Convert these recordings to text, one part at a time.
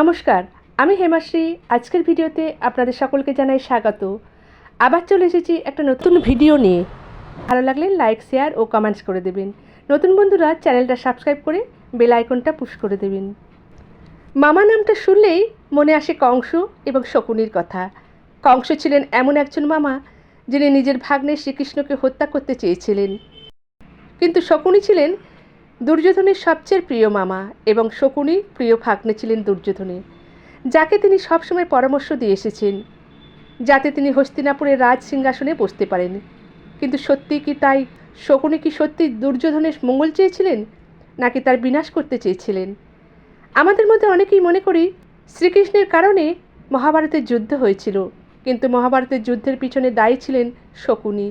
নমস্কার, আমি হেমাশ্রী। আজকের ভিডিওতে আপনাদের সকলকে জানাই স্বাগত। আবার চলে এসেছি একটা নতুন ভিডিও নিয়ে। ভালো লাগলে লাইক, শেয়ার ও কমেন্টস করে দেবেন। নতুন বন্ধুরা, চ্যানেলটা সাবস্ক্রাইব করে বেল আইকনটা পুশ করে দেবেন। মামা নামটা শুনলেই মনে আসে কংস এবং শকুনির কথা। কংস ছিলেন এমন একজন মামা যিনি নিজের ভাগ্নে শ্রীকৃষ্ণকে হত্যা করতে চেয়েছিলেন। কিন্তু শকুনি ছিলেন দুর্যোধনের সবচেয়ে প্রিয় মামা এবং শকুনি প্রিয় ভাগ্নে ছিলেন দুর্যোধনের যাকে তিনি সবসময় পরামর্শ দিয়ে এসেছেন, যাতে তিনি হস্তিনাপুরের রাজ সিংহাসনে বসতে পারেন। কিন্তু সত্যি কি তাই? শকুনি কি সত্যি দুর্যোধনের মঙ্গল চেয়েছিলেন, নাকি তার বিনাশ করতে চেয়েছিলেন? আমাদের মধ্যে অনেকেই মনে করি শ্রীকৃষ্ণের কারণে মহাভারতের যুদ্ধ হয়েছিল, কিন্তু মহাভারতের যুদ্ধের পিছনে দায়ী ছিলেন শকুনি।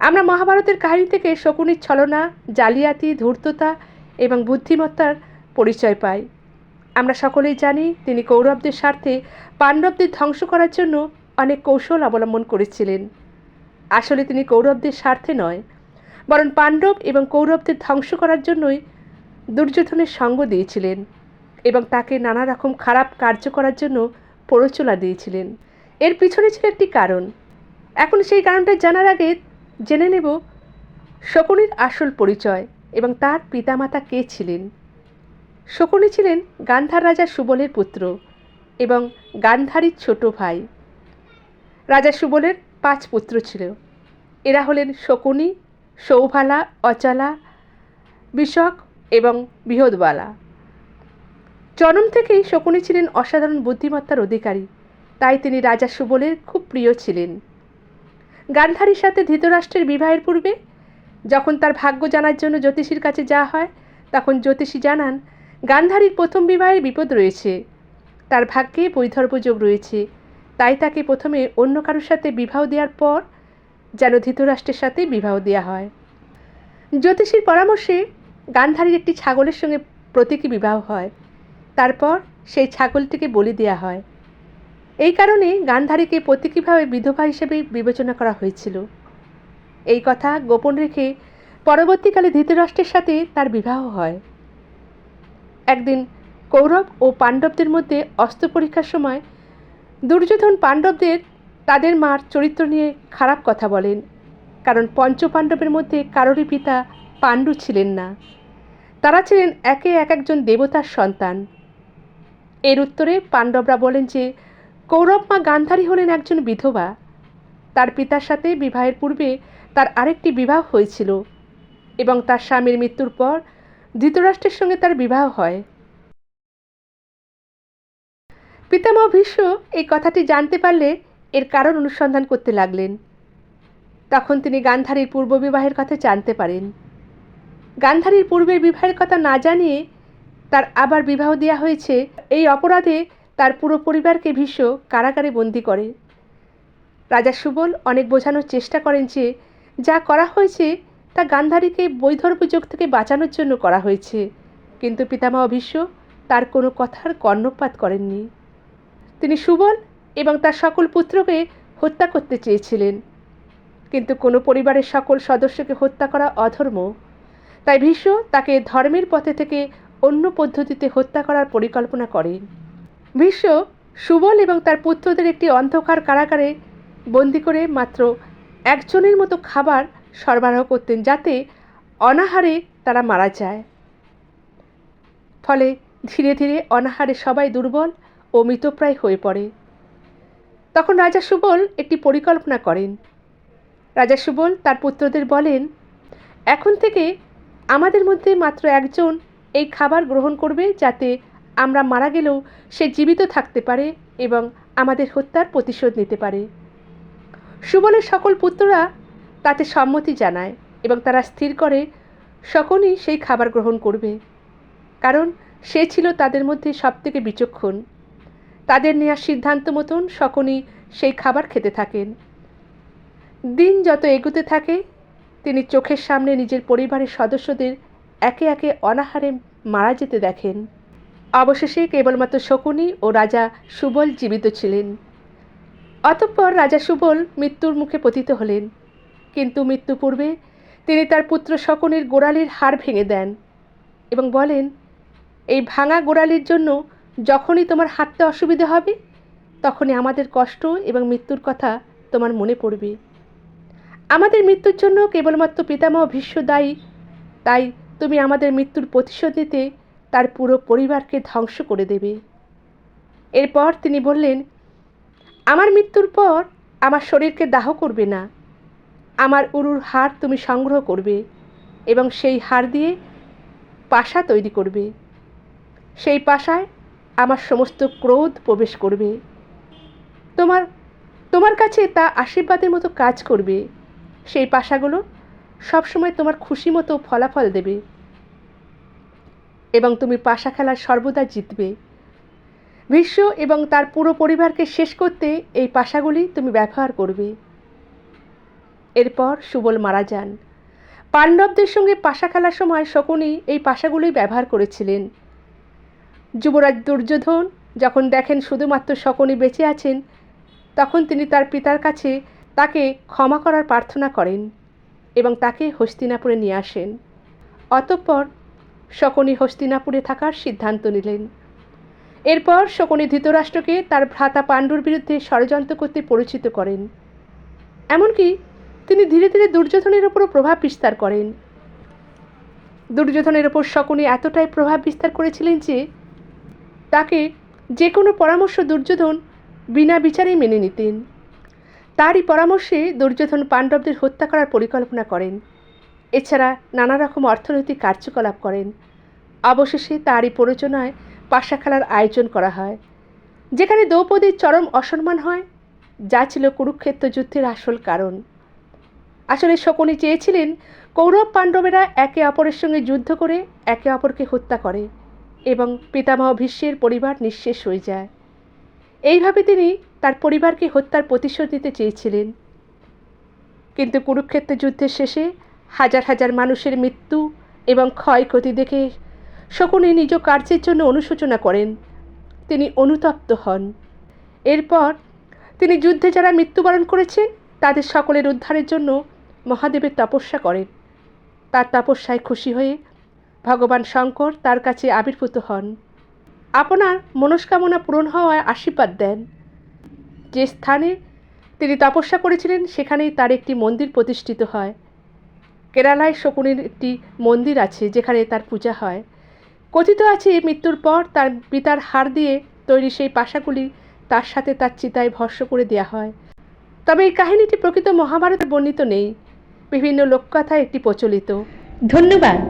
আমরা মহাভারতের কাহিনী থেকে শকুনির ছলনা, জালিয়াতি, ধূর্ততা এবং বুদ্ধিমত্তার পরিচয় পাই। আমরা সকলেই জানি তিনি কৌরবদের স্বার্থে পাণ্ডবদের ধ্বংস করার জন্য অনেক কৌশল অবলম্বন করেছিলেন। আসলে তিনি কৌরবদের স্বার্থে নয়, বরং পাণ্ডব এবং কৌরবদের ধ্বংস করার জন্যই দুর্যোধনের সঙ্গ দিয়েছিলেন এবং তাকে নানা রকম খারাপ কার্য করার জন্য প্ররোচনা দিয়েছিলেন। এর পিছনে ছিল একটি কারণ। এখন সেই কারণটা জানার আগে জেনে নেব শকুনির আসল পরিচয় এবং তার পিতামাতা কে ছিলেন। শকুনি ছিলেন গান্ধার রাজা সুবলের পুত্র এবং গান্ধারীর ছোট ভাই। রাজা সুবলের পাঁচ পুত্র ছিল। এরা হলেন শকুনি সৌভালা অচলা, বিষক এবং বৃহৎবালা। জন্ম থেকেই শকুনি ছিলেন অসাধারণ বুদ্ধিমত্তার অধিকারী। তাই তিনি রাজা সুবলের খুব প্রিয় ছিলেন। গান্ধারীর সাথে ধৃতরাষ্ট্রের বিবাহের পূর্বে? যখন তার ভাগ্য জানার জন্য জ্যোতিষীর কাছে যাওয়া হয়, তখন জ্যোতিষী জানান, গান্ধারীর প্রথম বিবাহের বিপদ রয়েছে। তার ভাগ্যে বৈধর্ব যোগ রয়েছে। তাই তাকে প্রথমে অন্য কারোর সাথে বিবাহ দেওয়ার পর যেন ধৃতরাষ্ট্রের সাথে বিবাহ দেওয়া হয়। জ্যোতিষীর পরামর্শে গান্ধারীর একটি ছাগলের সঙ্গে প্রতীকী বিবাহ হয়। তারপর সেই ছাগলটিকে বলি দেওয়া হয়। এই কারণে গান্ধারীকে প্রতীকীভাবে বিধবা হিসেবে বিবেচনা করা হয়েছিল। এই কথা গোপন রেখে পরবর্তীকালে ধৃতরাষ্ট্রের সাথে তার বিবাহ হয়। একদিন কৌরব ও পাণ্ডবদের মধ্যে অস্ত্র পরীক্ষার সময় দুর্যোধন পাণ্ডবদের তাদের মার চরিত্র নিয়ে খারাপ কথা বলেন, কারণ পঞ্চপাণ্ডবের মধ্যে কারোরই পিতা পাণ্ডু ছিলেন না। তারা ছিলেন একে এক একজন দেবতার সন্তান। এর উত্তরে পাণ্ডবরা বলেন যে কৌরব মা গান্ধারী হলেন একজন বিধবা। তার পিতার সাথে বিবাহের পূর্বে তার আরেকটি বিবাহ হয়েছিল এবং তার স্বামীর মৃত্যুর পর ধৃতরাষ্ট্রের সঙ্গে তার বিবাহ হয়। পিতামহ ভীষ্ম এই কথাটি জানতে পারলে এর কারণ অনুসন্ধান করতে লাগলেন। তখন তিনি গান্ধারীর পূর্ব বিবাহের কথা জানতে পারেন। গান্ধারীর পূর্বের বিবাহের কথা না জানিয়ে তার আবার বিবাহ দেওয়া হয়েছে। এই অপরাধে তার পুরো পরিবারকে ভীষ্ম কারাগারে বন্দি করে। রাজা সুবল অনেক বোঝানোর চেষ্টা করেন যে, যা করা হয়েছে তা গান্ধারীকে বৈধর্ব যুগ থেকে বাঁচানোর জন্য করা হয়েছে। কিন্তু পিতামহ ভীষ্ম তার কোনো কথার কর্ণপাত করেননি। তিনি সুবল এবং তার সকল পুত্রকে হত্যা করতে চেয়েছিলেন। কিন্তু কোনো পরিবারের সকল সদস্যকে হত্যা করা অধর্ম। তাই ভীষ্ম তাকে ধর্মের পথে থেকে অন্য পদ্ধতিতে হত্যা করার পরিকল্পনা করেন ভীষ্ম সুবল এবং তার পুত্রদের একটি অন্ধকার কারাগারে বন্দি করে মাত্র একজনের মতো খাবার সরবরাহ করতেন যাতে অনাহারে তারা মারা যায়। ফলে ধীরে ধীরে অনাহারে সবাই দুর্বল ও মৃতপ্রায় হয়ে পড়ে। তখন রাজা সুবল একটি পরিকল্পনা করেন। রাজা সুবল তার পুত্রদের বলেন, এখন থেকে আমাদের মধ্যে মাত্র একজন এই খাবার গ্রহণ করবে যাতে আমরা মারা গেলেও সে জীবিত থাকতে পারে এবং আমাদের হত্যার প্রতিশোধ নিতে পারে। সুবলের সকল পুত্ররা তাতে সম্মতি জানায় এবং তারা স্থির করে, সকলেই সেই খাবার গ্রহণ করবে। কারণ সে ছিল তাদের মধ্যে সবথেকে বিচক্ষণ। তাদের নেওয়া সিদ্ধান্ত মতন সকলেই সেই খাবার খেতে থাকেন। দিন যত এগুতে থাকে, তিনি চোখের সামনে নিজের পরিবারের সদস্যদের একে একে অনাহারে মারা যেতে দেখেন। অবশেষে কেবলমাত্র শকুনি ও রাজা সুবল জীবিত ছিলেন। অতঃপর রাজা সুবল মৃত্যুর মুখে পতিত হলেন। কিন্তু মৃত্যু পূর্বে তিনি তার পুত্র শকুনির গোড়ালির হাড় ভেঙে দেন এবং বলেন, এই ভাঙা গোড়ালির জন্য যখনই তোমার হাঁটতে অসুবিধা হবে, তখনই আমাদের কষ্ট এবং মৃত্যুর কথা তোমার মনে পড়বে। আমাদের মৃত্যুর জন্য কেবলমাত্র পিতামহ ভীষ্ম দায়ী তাই তুমি আমাদের মৃত্যুর প্রতিশোধ নিতে তার পুরো পরিবারকে ধ্বংস করে দেবে। এরপর তিনি বললেন, আমার মৃত্যুর পর আমার শরীরকে দাহ করবে না। আমার উরুর হাড় তুমি সংগ্রহ করবে এবং সেই হাড় দিয়ে পাশা তৈরি করবে। সেই পাশায় আমার সমস্ত ক্রোধ প্রবেশ করবে। তোমার তোমার কাছে তা আশীর্বাদের মতো কাজ করবে। সেই পাশাগুলো সবসময় তোমার খুশি মতো ফলাফল দেবে। এবং তুমি পাশা খেলার সর্বদা জিতবে। ভীষ্ম এবং তার পুরো পরিবারকে শেষ করতে এই পাশাগুলি তুমি ব্যবহার করবে। এরপর সুবল মারা যান। পাণ্ডবদের সঙ্গে পাশা খেলার সময় শকুনি এই পাশাগুলোই ব্যবহার করেছিলেন। যুবরাজ দুর্যোধন যখন দেখেন শুধুমাত্র শকুনি বেঁচে আছেন, তখন তিনি তার পিতার কাছে তাকে ক্ষমা করার প্রার্থনা করেন এবং তাকে হস্তিনাপুরে নিয়ে আসেন। অতঃপর শকুনি হস্তিনাপুরে থাকার সিদ্ধান্ত নিলেন। এরপর শকুনি ধৃতরাষ্ট্রকে তার ভ্রাতা পাণ্ডুর বিরুদ্ধে ষড়যন্ত্র করতে পরিচিত করেন। এমনকি তিনি ধীরে ধীরে দুর্যোধনের ওপরও প্রভাব বিস্তার করেন। দুর্যোধনের ওপর শকুনি এতটাই প্রভাব বিস্তার করেছিলেন যে, তাকে যে কোনো পরামর্শ দুর্যোধন বিনা বিচারেই মেনে নিতেন। তারই পরামর্শে দুর্যোধন পাণ্ডবদের হত্যা করার পরিকল্পনা করেন। এছাড়া নানা রকম অর্থনৈতিক কার্যকলাপ করেন। অবশেষে তারই প্ররোচনায় পাশা খেলার আয়োজন করা হয়। যেখানে দ্রৌপদীর চরম অসম্মান হয়, যা ছিল কুরুক্ষেত্র যুদ্ধের আসল কারণ। আসলে শকুনি চেয়েছিলেন কৌরব পাণ্ডবেরা একে অপরের সঙ্গে যুদ্ধ করে একে অপরকে হত্যা করে এবং পিতামহ ভীষ্মের পরিবার নিঃশেষ হয়ে যায়। এইভাবে তিনি তার পরিবারকে হত্যার প্রতিশোধ নিতে চেয়েছিলেন। কিন্তু কুরুক্ষেত্র যুদ্ধের শেষে হাজার হাজার মানুষের মৃত্যু এবং ক্ষয়ক্ষতি দেখে শকুনি নিজ কার্যের জন্য অনুশোচনা করেন। তিনি অনুতপ্ত হন। এরপর তিনি যুদ্ধে যারা মৃত্যুবরণ করেছেন, তাদের সকলের উদ্ধারের জন্য মহাদেবের তপস্যা করেন। তার তপস্যায় খুশি হয়ে ভগবান শঙ্কর তার কাছে আবির্ভূত হন। আপনার মনস্কামনা পূরণ হওয়ায় আশীর্বাদ দেন। যে স্থানে তিনি তপস্যা করেছিলেন, সেখানেই তার একটি মন্দির প্রতিষ্ঠিত হয়। কেরালায় শকুনির একটি মন্দির আছে যেখানে তার পূজা হয়। কথিত আছে মৃত্যুর পর তার পিতার হার দিয়ে তৈরি সেই পাশাগুলি তার সাথে তার চিতায় ভস্য করে দেওয়া হয়। তবে এই কাহিনীটি প্রকৃত মহাভারতে বর্ণিত নেই। বিভিন্ন লোককথায় একটি প্রচলিত। ধন্যবাদ।